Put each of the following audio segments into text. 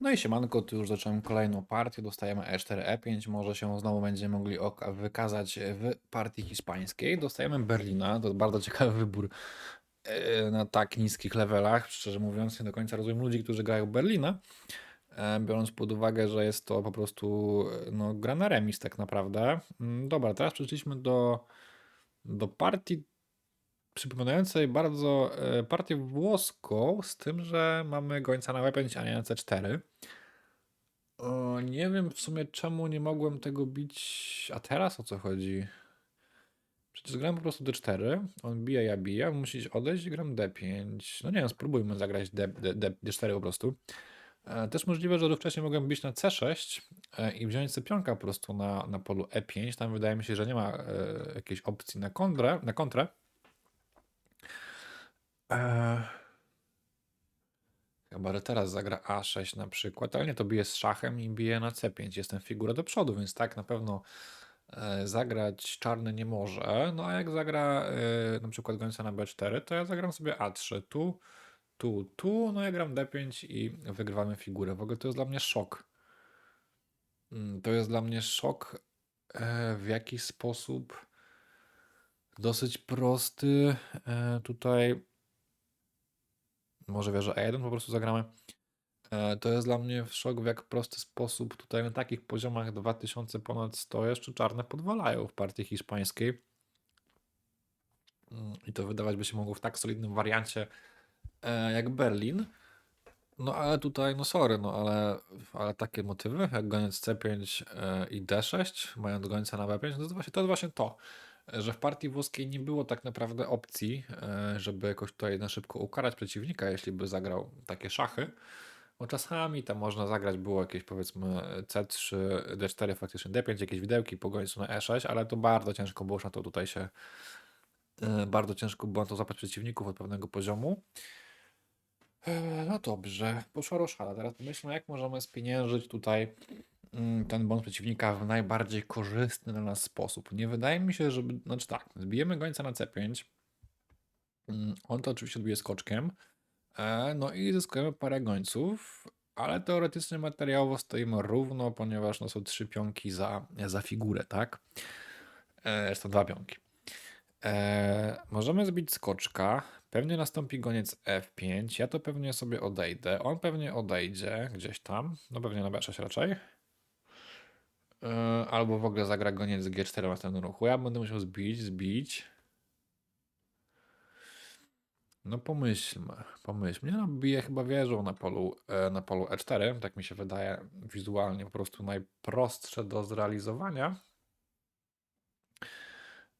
No i siemanko, tu już zacząłem kolejną partię, dostajemy E4, E5, może się znowu będziemy mogli wykazać w partii hiszpańskiej. Dostajemy Berlina, to bardzo ciekawy wybór e, na tak niskich levelach. Szczerze mówiąc, nie do końca rozumiem ludzi, którzy grają Berlina, e, biorąc pod uwagę, że jest to po prostu e, no, gra na remis tak naprawdę. Mm, Dobra, teraz przeszliśmy do, do partii przypominającej bardzo e, partię włoską, z tym, że mamy gońca na E5, a nie na C4. O, nie wiem w sumie czemu nie mogłem tego bić. A teraz o co chodzi? Przecież gram po prostu D4, on bije, ja biję, musisz odejść i gram D5. No nie wiem, spróbujmy zagrać D, D, D, D4 po prostu. E, Też możliwe, że wcześniej mogłem bić na C6 e, i wziąć sobie pionka po prostu na, na polu E5. Tam wydaje mi się, że nie ma e, jakiejś opcji na kontrę. Na kontrę. Chyba, że teraz zagra A6 na przykład, ale nie, to bije z szachem i bije na C5. Jestem figura do przodu, więc tak na pewno e, zagrać czarny nie może. No a jak zagra e, na przykład gońca na B4, to ja zagram sobie A3 tu, tu, tu, no ja gram D5 i wygrywamy figurę. W ogóle to jest dla mnie szok. Mm, To jest dla mnie szok, e, w jaki sposób dosyć prosty tutaj może wieżę E1 po prostu zagramy. E, To jest dla mnie szok, w jak prosty sposób tutaj na takich poziomach 2000 ponad 100 jeszcze czarne podwalają w partii hiszpańskiej. Mm, I to wydawać by się mogło w tak solidnym wariancie e, jak Berlin. No ale tutaj, no sorry, no ale, ale takie motywy jak goniec C5 e, i D6, mając gońca na B5, no to właśnie to, jest właśnie to że w partii włoskiej nie było tak naprawdę opcji, e, żeby jakoś tutaj na szybko ukarać przeciwnika, jeśli by zagrał takie szachy. Bo czasami tam można zagrać, było jakieś powiedzmy C3, D4, faktycznie D5, jakieś widełki po gońcu na E6, ale to bardzo ciężko było już na to tutaj się, e, bardzo ciężko było to zapać przeciwników od pewnego poziomu. E, No dobrze, poszła roszada. Teraz pomyślmy, jak możemy spieniężyć tutaj ten błąd przeciwnika w najbardziej korzystny dla nas sposób. Nie wydaje mi się, żeby. Znaczy tak, zbijemy gońca na C5. Mm, On to oczywiście odbije skoczkiem. E, No i zyskujemy parę gońców, ale teoretycznie materiałowo stoimy równo, ponieważ no są trzy pionki za, za figurę, tak? E, Są dwa pionki. E, możemy zbić skoczka. Pewnie nastąpi goniec F5. Ja to pewnie sobie odejdę. On pewnie odejdzie gdzieś tam. No pewnie na B6 raczej. E, albo w ogóle zagra goniec G4 w następnym ruchu. Ja będę musiał zbić, zbić. No pomyślmy, pomyślmy. Nie no, bije chyba wieżą na polu, e, na polu E4. Tak mi się wydaje wizualnie po prostu najprostsze do zrealizowania.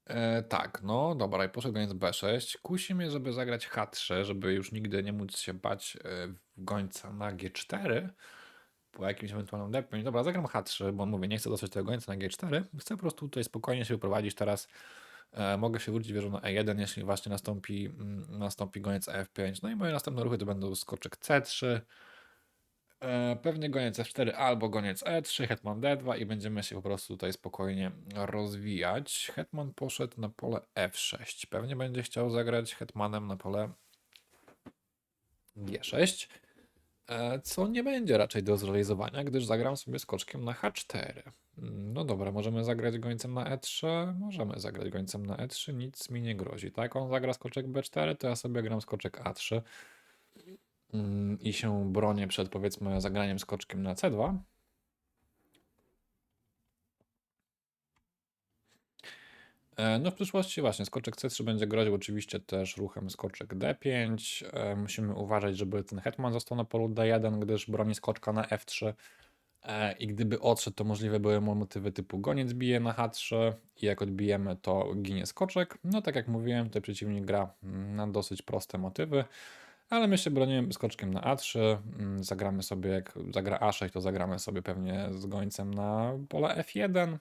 E, tak, no dobra, i poszedł goniec B6. Kusi mnie, żeby zagrać H3, żeby już nigdy nie móc się bać e, gońca na G4 po jakimś ewentualnym D5. Dobra, zagram H3, bo mówię, nie chcę dostać tego gońca na G4. Chcę po prostu tutaj spokojnie się wyprowadzić teraz. E, mogę się wrócić wieżą na E1, jeśli właśnie nastąpi, mm, nastąpi goniec F5. No i moje następne ruchy to będą skoczek C3, E, Pewnie goniec F4 albo goniec E3, hetman D2 i będziemy się po prostu tutaj spokojnie rozwijać. Hetman poszedł na pole F6. Pewnie będzie chciał zagrać hetmanem na pole G6, e, co nie będzie raczej do zrealizowania, gdyż zagram sobie skoczkiem na H4. Mm, No dobra, możemy zagrać gońcem na E3, możemy zagrać gońcem na E3, nic mi nie grozi, tak? On zagra skoczek B4, to ja sobie gram skoczek A3 mm, i się bronię przed powiedzmy zagraniem skoczkiem na C2. No w przyszłości właśnie skoczek C3 będzie groził oczywiście też ruchem skoczek D5. E, Musimy uważać, żeby ten hetman został na polu D1, gdyż broni skoczka na F3. E, I gdyby odszedł, to możliwe były motywy typu goniec bije na H3 i jak odbijemy, to ginie skoczek. No tak jak mówiłem, tutaj przeciwnik gra na dosyć proste motywy. Ale my się bronimy skoczkiem na A3. mm, Zagramy sobie, jak zagra A6, to zagramy sobie pewnie z gońcem na pole F1.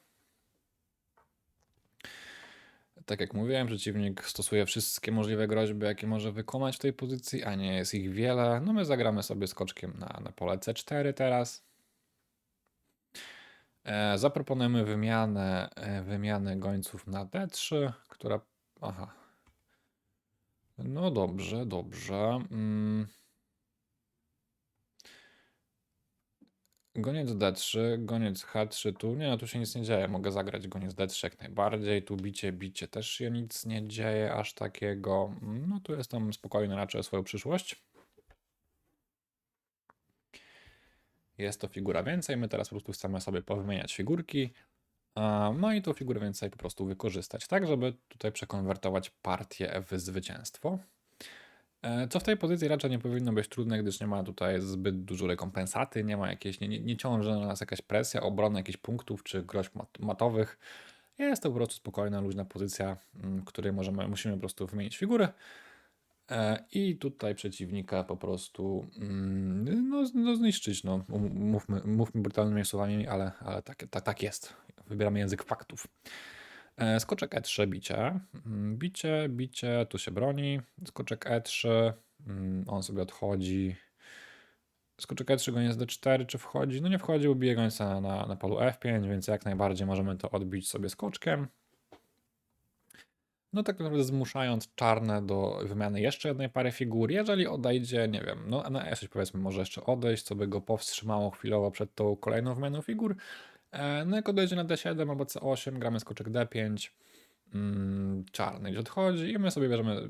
Tak jak mówiłem, przeciwnik stosuje wszystkie możliwe groźby, jakie może wykonać w tej pozycji, a nie jest ich wiele. No my zagramy sobie skoczkiem na, na pole C4 teraz. E, zaproponujemy wymianę, e, wymianę gońców na D3, która. Aha. No dobrze, dobrze. Mm. Goniec D3, goniec H3 tu. Nie no, tu się nic nie dzieje. Mogę zagrać goniec D3 jak najbardziej. Tu bicie, bicie też się nic nie dzieje aż takiego. No tu jestem spokojny raczej o swoją przyszłość. Jest to figura więcej. My teraz po prostu chcemy sobie powymieniać figurki. No i tą figurę więcej po prostu wykorzystać, tak żeby tutaj przekonwertować partię w zwycięstwo. E, Co w tej pozycji raczej nie powinno być trudne, gdyż nie ma tutaj zbyt dużo rekompensaty, nie ma jakiejś, nie, nie, ciąży na nas jakaś presja obrony jakichś punktów czy groźb mat, matowych. Jest to po prostu spokojna, luźna pozycja, mm, w której możemy, musimy po prostu wymienić figurę. E, I tutaj przeciwnika po prostu mm, no, no zniszczyć. No. Mówmy, mówmy brutalnymi słowami, ale, ale tak, tak, tak jest. Wybieramy język faktów. E, Skoczek E3, bicie. Mm, Bicie, bicie, tu się broni. Skoczek E3, mm, on sobie odchodzi. Skoczek E3 goniec D4, czy wchodzi? No nie wchodzi, bo bije gońca na, na polu F5, więc jak najbardziej możemy to odbić sobie skoczkiem. No tak naprawdę zmuszając czarne do wymiany jeszcze jednej pary figur. Jeżeli odejdzie, nie wiem, no na E6 powiedzmy może jeszcze odejść, co by go powstrzymało chwilowo przed tą kolejną wymianą figur. E, No jak odejdzie na D7 albo C8, gramy skoczek D5. Mm, Czarny gdzieś odchodzi i my sobie bierzemy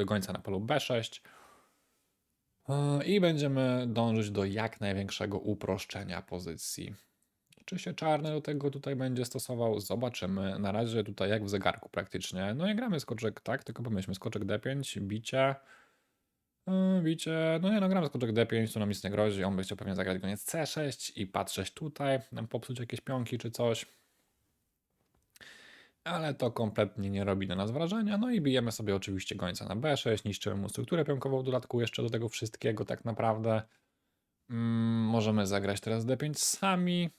e, gońca na polu B6. E, I będziemy dążyć do jak największego uproszczenia pozycji. Czy się czarny do tego tutaj będzie stosował? Zobaczymy. Na razie tutaj jak w zegarku praktycznie. No i gramy skoczek, tak, tylko pomyślmy, skoczek D5, bicie. Yy, Bicie, no nie no, gramy skoczek D5, tu nam nic nie grozi, on by chciał pewnie zagrać goniec C6 i patrzeć tutaj, nam popsuć jakieś pionki czy coś. Ale to kompletnie nie robi na nas wrażenia, no i bijemy sobie oczywiście gońca na B6, niszczymy mu strukturę pionkową w dodatku jeszcze do tego wszystkiego tak naprawdę. Mm, możemy zagrać teraz D5 sami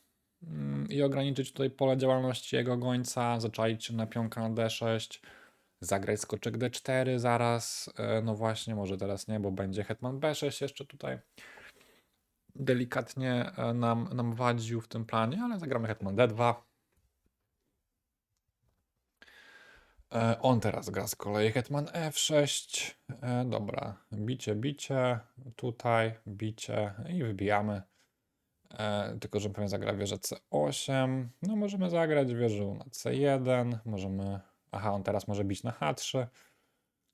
mm, i ograniczyć tutaj pole działalności jego gońca, zaczaić się na pionka na D6 zagrać skoczek D4 zaraz. E, No właśnie, może teraz nie, bo będzie hetman B6 jeszcze tutaj. Delikatnie e, nam, nam wadził w tym planie, ale zagramy hetman D2. E, On teraz gra z kolei hetman F6. E, Dobra, bicie, bicie, tutaj bicie i wybijamy. Tylko, że pewnie zagra wieżę C8. No możemy zagrać wieżą na C1, możemy... Aha, on teraz może bić na H3.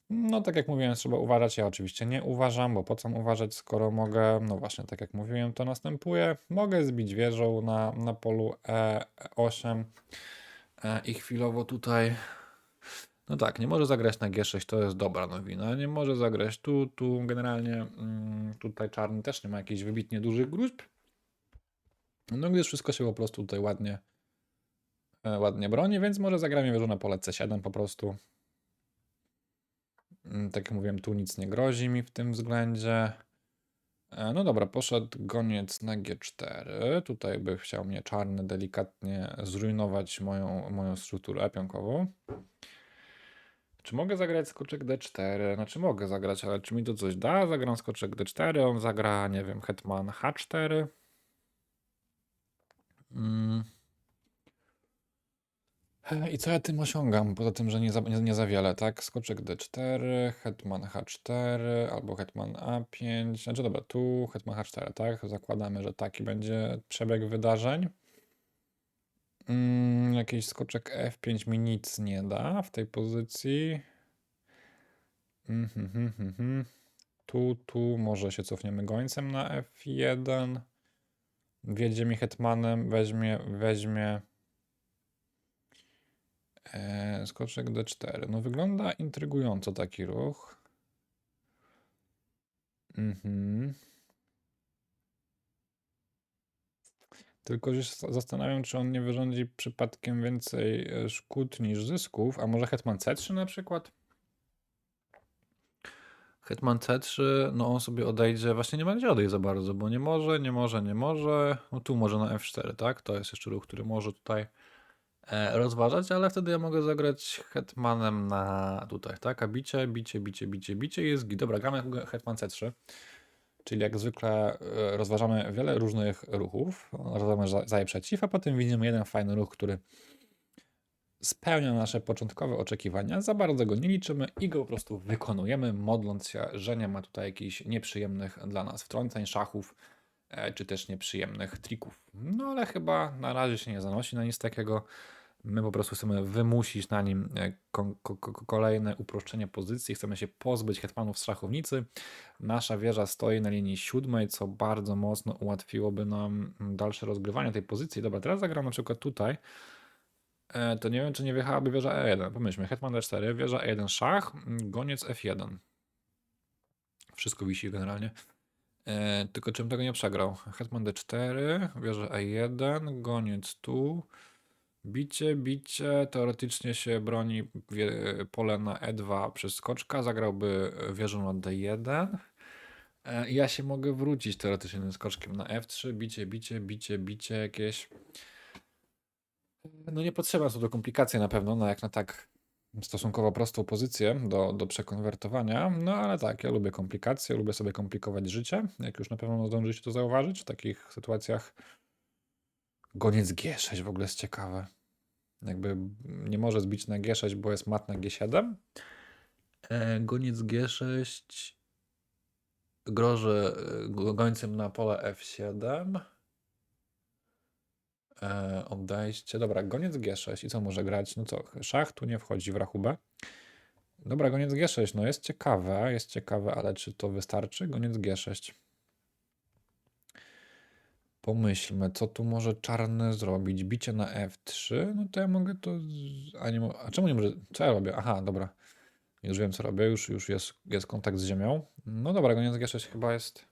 No tak jak mówiłem, trzeba uważać. Ja oczywiście nie uważam, bo po co uważać, skoro mogę... No właśnie, tak jak mówiłem, to następuje. Mogę zbić wieżą na, na polu E8 e, i chwilowo tutaj... No tak, nie może zagrać na G6, to jest dobra nowina. Nie może zagrać tu, tu generalnie mm, tutaj czarny też nie ma jakichś wybitnie dużych gruźb. No gdyż wszystko się po prostu tutaj ładnie, ładnie broni, więc może zagramy wieżą na pole C7 po prostu. Mm, Tak jak mówiłem, tu nic nie grozi mi w tym względzie. E, No dobra, poszedł goniec na G4. Tutaj by chciał mnie czarny delikatnie zrujnować moją, moją strukturę pionkową. Czy mogę zagrać skoczek D4? Znaczy mogę zagrać, ale czy mi to coś da? Zagram skoczek D4, on zagra, nie wiem, hetman H4. Mm. I co ja tym osiągam? Poza tym, że nie za, nie, nie za wiele, tak? Skoczek D4, hetman H4 albo hetman A5. Znaczy dobra, tu hetman H4, tak? Zakładamy, że taki będzie przebieg wydarzeń. Mm, jakiś skoczek F5 mi nic nie da w tej pozycji. Mhm, mhm, mhm. Tu, tu może się cofniemy gońcem na F1. Wiedzie mi hetmanem, weźmie, weźmie skoczek D4. No wygląda intrygująco taki ruch. Mhm. Tylko się zas- zastanawiam, czy on nie wyrządzi przypadkiem więcej e, szkód niż zysków, a może hetman C3 na przykład? Hetman C3, no on sobie odejdzie, właśnie nie będzie odejść za bardzo, bo nie może, nie może, nie może. No tu może na F4, tak? To jest jeszcze ruch, który może tutaj e, rozważać, ale wtedy ja mogę zagrać hetmanem na tutaj, tak? A bicie, bicie, bicie, bicie, bicie jest git. Dobra, gramy hetman C3. Czyli jak zwykle e, rozważamy wiele różnych ruchów, rozważamy za i przeciw, a potem widzimy jeden fajny ruch, który spełnia nasze początkowe oczekiwania, za bardzo go nie liczymy i go po prostu wykonujemy, modląc się, że nie ma tutaj jakichś nieprzyjemnych dla nas wtrąceń, szachów e, czy też nieprzyjemnych trików. No ale chyba na razie się nie zanosi na nic takiego. My po prostu chcemy wymusić na nim e, ko- ko- ko- kolejne uproszczenie pozycji. Chcemy się pozbyć hetmanów z szachownicy. Nasza wieża stoi na linii siódmej, co bardzo mocno ułatwiłoby nam mm, dalsze rozgrywanie tej pozycji. Dobra, teraz zagram na przykład tutaj. E, To nie wiem, czy nie wjechałaby wieża E1. Pomyślmy, hetman D4, wieża E1 szach, mm, goniec F1. Wszystko wisi generalnie. E, tylko czym tego nie przegrał? Hetman D4, wieża E1, goniec tu. Bicie, bicie, teoretycznie się broni pole na E2 przez skoczka, zagrałby wieżą na D1. E, ja się mogę wrócić teoretycznie tym skoczkiem na F3, bicie, bicie, bicie, bicie jakieś. No nie potrzeba są to komplikacje na pewno, no jak na tak stosunkowo prostą pozycję do, do przekonwertowania, no ale tak, ja lubię komplikacje, lubię sobie komplikować życie, jak już na pewno zdążycie to zauważyć w takich sytuacjach. Goniec G6 w ogóle jest ciekawe. Jakby nie może zbić na G6, bo jest mat na G7. E, goniec G6 groży e, go- gońcem na pole F7. E, odejście. Dobra, goniec G6. I co może grać? No co, szach tu nie wchodzi w rachubę. Dobra, goniec G6. No jest ciekawe, jest ciekawe, ale czy to wystarczy? Goniec G6. Pomyślmy, co tu może czarny zrobić? Bicie na F3? No to ja mogę to. A, nie, a czemu nie może. Co ja robię? Aha, dobra. Już wiem, co robię. Już, już jest, jest kontakt z ziemią. No dobra, goniec G6 chyba jest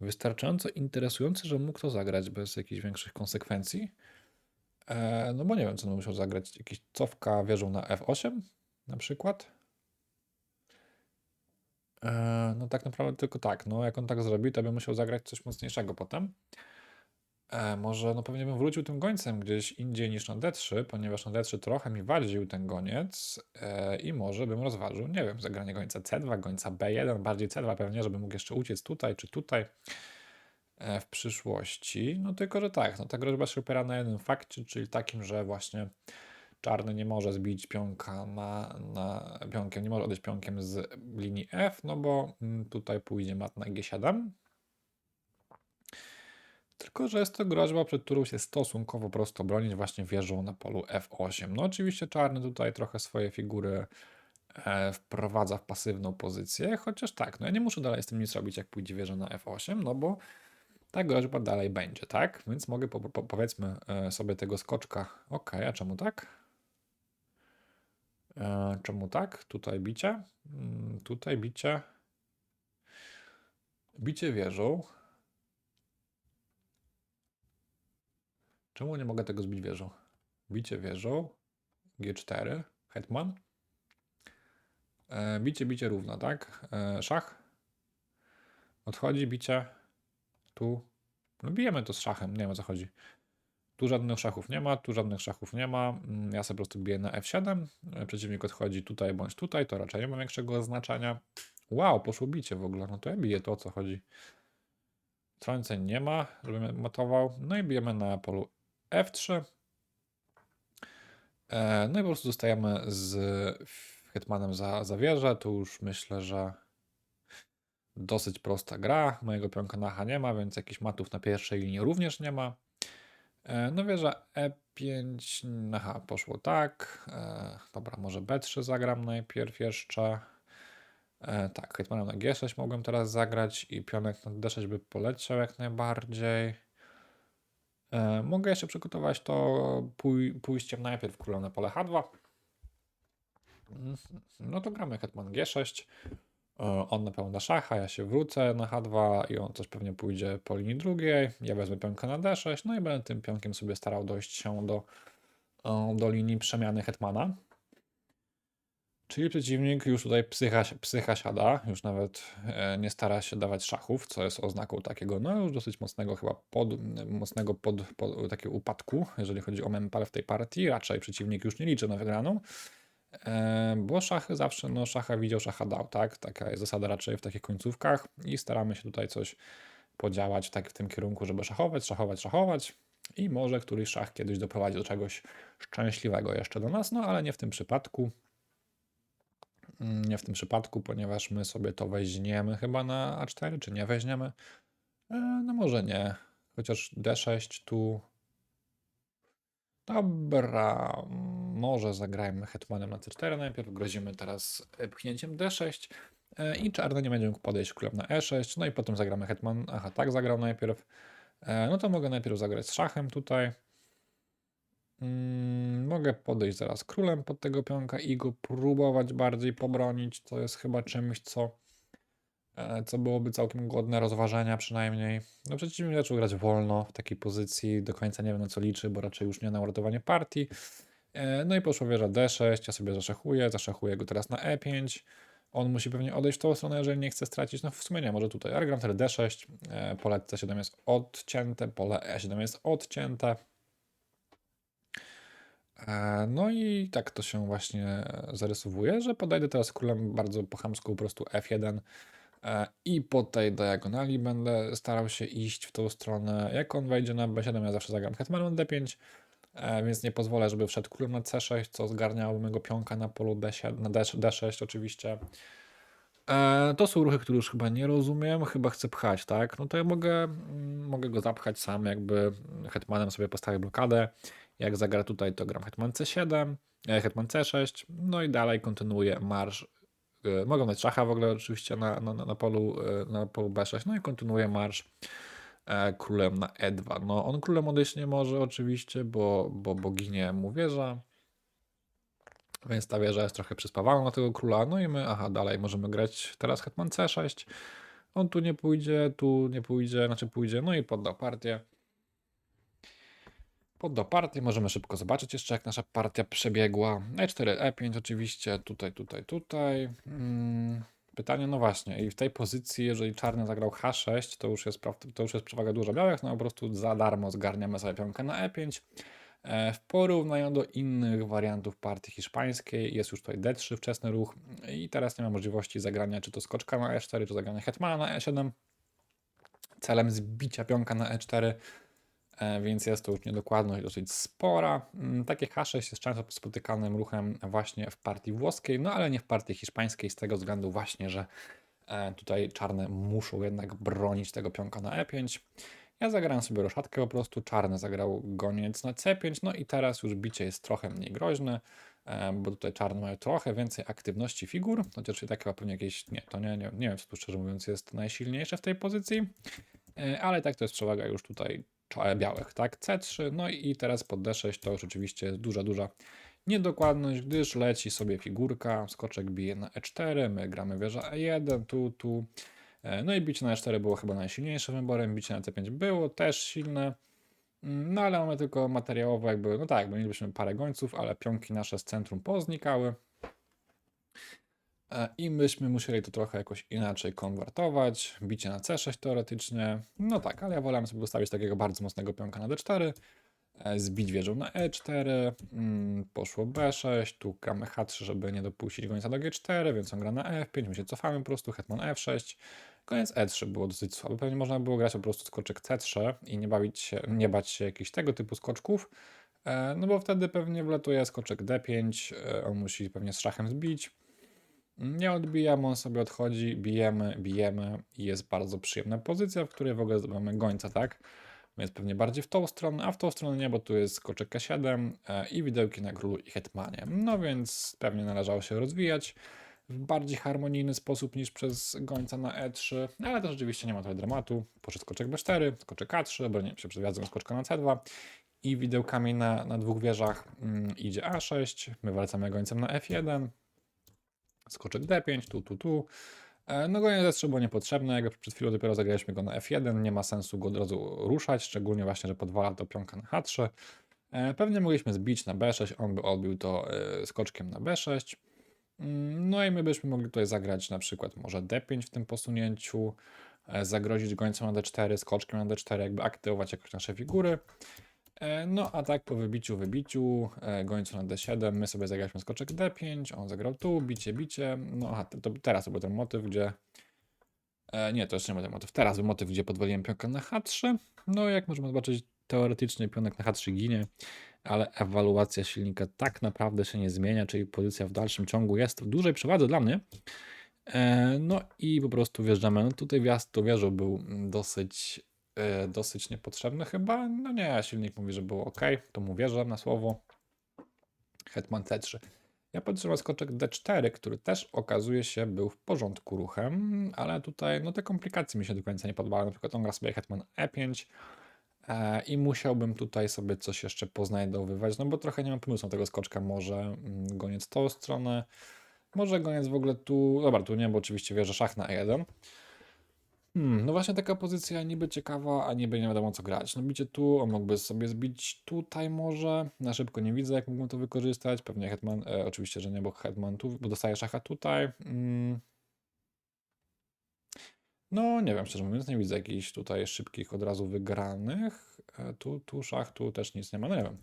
wystarczająco interesujący, że mógł to zagrać bez jakichś większych konsekwencji. E, no bo nie wiem, co on musiał zagrać. Jakiś cofka wieżą na F8 na przykład. E, no tak naprawdę tylko tak. No jak on tak zrobi, to by musiał zagrać coś mocniejszego potem. E, może, no pewnie bym wrócił tym gońcem gdzieś indziej niż na D3, ponieważ na D3 trochę mi wadził ten goniec e, i może bym rozważył, nie wiem, zagranie gońca C2, gońca B1, bardziej C2 pewnie, żeby mógł jeszcze uciec tutaj czy tutaj e, w przyszłości. No tylko, że tak, no ta groźba się opiera na jednym fakcie, czyli takim, że właśnie czarny nie może zbić pionka na, na pionkiem, nie może odejść pionkiem z linii F, no bo mm, tutaj pójdzie mat na G7. Tylko, że jest to groźba, przed którą się stosunkowo prosto bronić właśnie wieżą na polu F8. No oczywiście czarny tutaj trochę swoje figury e, wprowadza w pasywną pozycję, chociaż tak, no ja nie muszę dalej z tym nic robić, jak pójdzie wieża na F8, no bo ta groźba dalej będzie, tak? Więc mogę po, po, powiedzmy e, sobie tego skoczka, ok, a czemu tak? E, czemu tak? Tutaj bicie, mm, tutaj bicie, bicie wieżą. Czemu nie mogę tego zbić wieżą? Bicie wieżą, G4, hetman. E, bicie, bicie równo, tak? E, szach. Odchodzi bicie. Tu. No bijemy to z szachem, nie wiem o co chodzi. Tu żadnych szachów nie ma, tu żadnych szachów nie ma. Mm, Ja sobie po prostu biję na F7. E, Przeciwnik odchodzi tutaj bądź tutaj, to raczej nie ma większego znaczenia. Wow, poszło bicie w ogóle. No to ja biję to o co chodzi. Trąceń nie ma, żebym matował. No i bijemy na polu F3. E, No i po prostu zostajemy z hetmanem za, za wieżę. Tu już myślę, że dosyć prosta gra. Mojego pionka na H nie ma, więc jakichś matów na pierwszej linii również nie ma. E, No wieża E5, aha, poszło tak. E, Dobra, może B3 zagram najpierw jeszcze. E, Tak, hetmanem na G6 mogłem teraz zagrać i pionek na D6 by poleciał jak najbardziej. E, Mogę jeszcze przygotować to pój- pójściem najpierw królem na pole H2. Mhm. No to gramy hetman G6. E, On na pewno da szacha, ja się wrócę na H2 i on też pewnie pójdzie po linii drugiej. Ja wezmę pionka na D6, no i będę tym pionkiem sobie starał dojść się do, e, do linii przemiany hetmana. Czyli przeciwnik już tutaj psycha, psycha siada, już nawet e, nie stara się dawać szachów, co jest oznaką takiego, no już dosyć mocnego chyba pod, mocnego pod, pod takiego upadku, jeżeli chodzi o mental w tej partii. Raczej przeciwnik już nie liczy na wygraną, bo szachy zawsze, no szacha widział, szacha dał, tak? Taka jest zasada raczej w takich końcówkach i staramy się tutaj coś podziałać tak w tym kierunku, żeby szachować, szachować, szachować i może któryś szach kiedyś doprowadzi do czegoś szczęśliwego jeszcze do nas, no ale nie w tym przypadku. Nie w tym przypadku, ponieważ my sobie to weźmiemy chyba na A4, czy nie weźmiemy. E, no może nie. Chociaż D6 tu. Dobra, może zagrajmy hetmanem na C4 najpierw. Grozimy teraz pchnięciem D6 e, i czarny nie będzie mógł podejść królem na E6. No i potem zagramy hetman. Aha, tak zagrał najpierw. E, no to mogę najpierw zagrać z szachem tutaj. Mm, mogę podejść zaraz królem pod tego pionka i go próbować bardziej pobronić. To jest chyba czymś, co, e, co byłoby całkiem godne rozważenia przynajmniej. No przeciwnik zaczął grać wolno w takiej pozycji. Do końca nie wiem na co liczy, bo raczej już nie na uratowanie partii. E, No i poszła wieża D6, ja sobie zaszachuję, zaszachuję go teraz na E5. On musi pewnie odejść w tą stronę, jeżeli nie chce stracić. No w sumie nie, może tutaj. Ale gram wtedy D6, e, pole C7 jest odcięte, pole E7 jest odcięte. E, No i tak to się właśnie zarysowuje, że podejdę teraz królem bardzo po chamsku, po prostu F1 e, i po tej diagonali będę starał się iść w tą stronę. Jak on wejdzie na B7, ja zawsze zagram hetmanem D5, e, więc nie pozwolę, żeby wszedł królem na C6, co zgarniałoby mego pionka na polu D7, na D, D6 oczywiście. E, to są ruchy, które już chyba nie rozumiem, chyba chcę pchać, tak? No to ja mogę, mm, mogę go zapchać sam, jakby hetmanem sobie postawię blokadę. Jak zagra tutaj, to gram hetman C7, e, hetman C6, no i dalej kontynuuję marsz. E, Mogę mieć szacha w ogóle oczywiście na, na, na, polu, e, na polu B6, no i kontynuuję marsz e, królem na E2. No on królem odejść nie może oczywiście, bo, bo, bo ginie mu wieża. Więc ta wieża jest trochę przyspawana na tego króla. No i my, aha, dalej możemy grać teraz hetman C6. On tu nie pójdzie, tu nie pójdzie, znaczy pójdzie, no i poddał partię. Poddał partię, możemy szybko zobaczyć jeszcze jak nasza partia przebiegła. E4, E5 oczywiście, tutaj, tutaj, tutaj. Mm, pytanie, no właśnie, i w tej pozycji, jeżeli czarny zagrał H6, to już jest, to już jest przewaga duża. Białych, no po prostu za darmo zgarniamy sobie pionkę na E5. E, W porównaniu do innych wariantów partii hiszpańskiej jest już tutaj D3 wczesny ruch. I teraz nie ma możliwości zagrania czy to skoczka na E4, czy zagrania hetmana na E7 celem zbicia pionka na E4, e, więc jest to już niedokładność dosyć spora. Mm, Takie H6 jest często spotykanym ruchem właśnie w partii włoskiej, no ale nie w partii hiszpańskiej z tego względu właśnie, że e, tutaj czarne muszą jednak bronić tego pionka na E5. Ja zagrałem sobie roszadkę po prostu, czarny zagrał goniec na C5, no i teraz już bicie jest trochę mniej groźne, e, bo tutaj czarne mają trochę więcej aktywności figur, chociaż i tak chyba pewnie jakieś, nie, to nie, nie, nie wiem, co tu szczerze mówiąc jest najsilniejsze w tej pozycji, E, ale tak to jest przewaga już tutaj białych, tak, C3, no i teraz pod D6 to już oczywiście jest duża, duża niedokładność, gdyż leci sobie figurka, skoczek bije na E4, my gramy wieża E1, tu, tu, E, no i bicie na E4 było chyba najsilniejszym wyborem, bicie na C5 było też silne, Mm, no ale mamy tylko materiałowo jakby, no tak, mielibyśmy parę gońców, ale pionki nasze z centrum poznikały. E, I myśmy musieli to trochę jakoś inaczej konwertować. Bicie na C6 teoretycznie. No tak, ale ja wolałem sobie ustawić takiego bardzo mocnego pionka na D4. e, Zbić wieżą na E4. mm, Poszło B6. Tu gramy H3, żeby nie dopuścić gońca do G4, więc on gra na F5. My się cofamy po prostu. Hetman F6. Koniec E3 było dosyć słabe. Pewnie można było grać po prostu skoczek C3 i nie, bawić się, nie bać się jakichś tego typu skoczków. e, No bo wtedy pewnie wlatuje skoczek D5. e, On musi pewnie z szachem zbić. Nie odbijamy, on sobie odchodzi, bijemy, bijemy i jest bardzo przyjemna pozycja, w której w ogóle mamy gońca, tak? Więc pewnie bardziej w tą stronę, a w tą stronę nie, bo tu jest skoczek K7 e, i widełki na królu i hetmanie. No więc pewnie należało się rozwijać w bardziej harmonijny sposób niż przez gońca na E3, ale to rzeczywiście nie ma tutaj dramatu. Poszedł skoczek B4, skoczek A3, bronię się przed wjazdem skoczka na C2 i widełkami na, na dwóch wieżach mm, idzie A6, my wracamy gońcem na F1, skoczek D5, tu, tu, tu. E, No goniec D3 było niepotrzebne, jakby przed chwilą dopiero zagraliśmy go na F1, nie ma sensu go od razu ruszać, szczególnie właśnie, że podwala to pionka na H3. E, Pewnie mogliśmy zbić na B6, on by odbił to e, skoczkiem na B6. Mm, No i my byśmy mogli tutaj zagrać na przykład może D5 w tym posunięciu, zagrozić gońcem na D4, skoczkiem na D4, jakby aktywować jakoś nasze figury. E, No a tak po wybiciu, wybiciu, e, gońcu na D7, my sobie zagraliśmy skoczek D5, on zagrał tu, bicie, bicie. No a to, to teraz to był ten motyw, gdzie... E, nie, to jeszcze nie był ten motyw. Teraz był motyw, gdzie podwaliłem pionkę na H3. No jak możemy zobaczyć, teoretycznie pionek na H3 ginie, ale ewaluacja silnika tak naprawdę się nie zmienia, czyli pozycja w dalszym ciągu jest w dużej przewadze dla mnie. E, No i po prostu wjeżdżamy. No tutaj wjazd do wieżu był mm, dosyć, dosyć niepotrzebny chyba. No nie, silnik mówi, że było ok, to mu wierzę na słowo. Hetman C3. Ja patrzyłem skoczek D4, który też okazuje się był w porządku ruchem, ale tutaj no te komplikacje mi się do końca nie podobały. Na przykład on gra sobie Hetman E5 e, i musiałbym tutaj sobie coś jeszcze poznajdowywać, no bo trochę nie mam pomysłu tego skoczka. Może mm, goniec tą stronę, może goniec w ogóle tu. Dobra, tu nie, bo oczywiście wierzę szach na E1. Hmm, no właśnie taka pozycja niby ciekawa, a niby nie wiadomo co grać. No bicie tu, on mógłby sobie zbić tutaj może. Na szybko nie widzę, jak mógłbym to wykorzystać. Pewnie hetman, e, oczywiście, że nie, bo hetman tu, bo dostaje szacha tutaj. Mm. No nie wiem, szczerze mówiąc, nie widzę jakichś tutaj szybkich od razu wygranych. E, tu, tu szach, tu też nic nie ma, no nie wiem.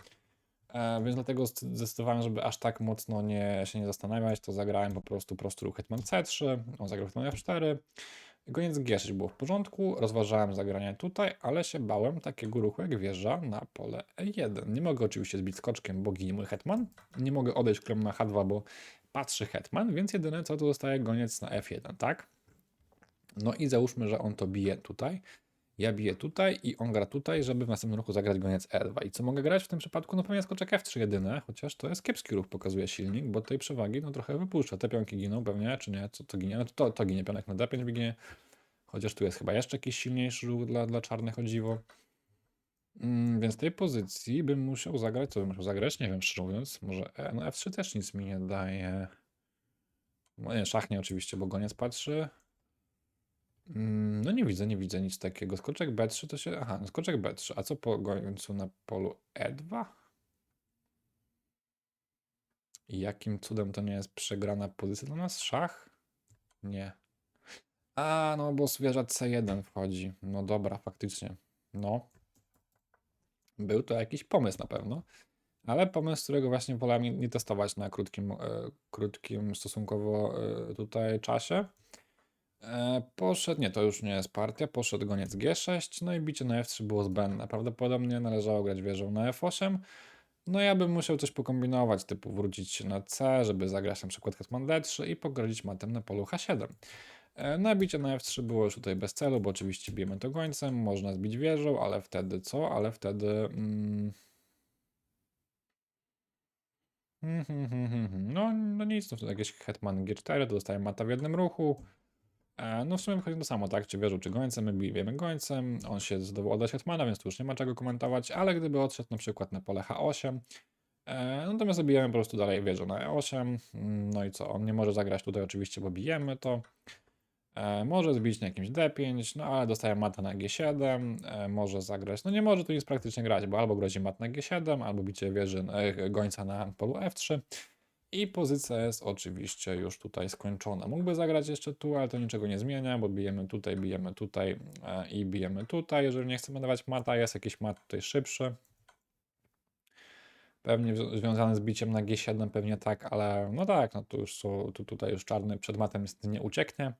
E, więc dlatego zdecydowałem, żeby aż tak mocno nie, się nie zastanawiać, to zagrałem po prostu prosty ruch hetman c3, on zagrał hetman f4. Goniec G6 było w porządku, rozważałem zagranie tutaj, ale się bałem takiego ruchu jak wieża na pole E1. Nie mogę oczywiście zbić skoczkiem, bo ginie mój hetman. Nie mogę odejść krem na H2, bo patrzy hetman, więc jedyne co to zostaje goniec na F1, tak? No i załóżmy, że on to bije tutaj. Ja biję tutaj i on gra tutaj, żeby w następnym ruchu zagrać goniec E2. I co mogę grać w tym przypadku? No pewnie skoczek F3 jedyne, chociaż to jest kiepski ruch, pokazuje silnik, bo tej przewagi no trochę wypuszcza. Te pionki giną pewnie, czy nie? Co to ginie? No to, to ginie pionek na D5 ginie. Chociaż tu jest chyba jeszcze jakiś silniejszy ruch dla, dla czarnych o dziwo. Mm, więc tej pozycji bym musiał zagrać, co bym musiał zagrać? Nie wiem, szczerze mówiąc. Może e, no F3 też nic mi nie daje. No nie, szach nie oczywiście, bo goniec patrzy. Mm, No nie widzę, nie widzę nic takiego. Skoczek B3 to się. Aha, no skoczek B3. A co po gońcu na polu E2? I jakim cudem to nie jest przegrana pozycja dla nas? Szach? Nie. A, no bo zwierza C1 wchodzi. No dobra, faktycznie. No. Był to jakiś pomysł na pewno. Ale pomysł, którego właśnie wolałem nie, nie testować na krótkim, e, krótkim stosunkowo e, tutaj czasie. E, poszedł, nie, to już nie jest partia, poszedł goniec G6, no i bicie na F3 było zbędne. Prawdopodobnie należało grać wieżą na F8. No ja bym musiał coś pokombinować, typu wrócić na C, żeby zagrać na przykład hetman D3 i pogrozić matem na polu H7. E, No bicie na F3 było już tutaj bez celu, bo oczywiście bijemy to gońcem, można zbić wieżą, ale wtedy co? Ale wtedy... Mm... No, no nic, no wtedy jakieś hetman G4, to dostaje mata w jednym ruchu. E, No w sumie wychodzi to samo, tak? Czy wieżą, czy gońcem, my bijemy gońcem, on się zdobył oddać hetmana, więc tu już nie ma czego komentować, ale gdyby odszedł na przykład na pole H8, e, no my zabijemy po prostu dalej wieżą na E8, mm, no i co, on nie może zagrać tutaj oczywiście, bo bijemy to, E, może zbić na jakimś D5, no ale dostaje mata na G7, e, może zagrać, no nie może tu nic praktycznie grać, bo albo grozi mat na G7, albo bicie wieży, e, gońca na polu F3 i pozycja jest oczywiście już tutaj skończona. Mógłby zagrać jeszcze tu, ale to niczego nie zmienia, bo bijemy tutaj, bijemy tutaj e, i bijemy tutaj, jeżeli nie chcemy dawać mata, jest jakiś mat tutaj szybszy. Pewnie zw- związany z biciem na G7, pewnie tak, ale no tak, no tu już są, tu, tutaj już czarny przed matem nie ucieknie.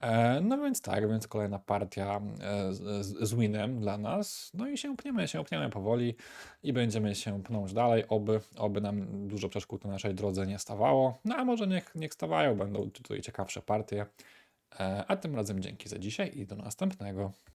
E, No więc tak, więc kolejna partia e, z, z, winem dla nas. No i się pniemy, się pniemy powoli i będziemy się pnąć dalej, oby, oby nam dużo przeszkód na naszej drodze nie stawało. No a może niech, niech stawają, będą tutaj ciekawsze partie. E, A tym razem dzięki za dzisiaj i do następnego.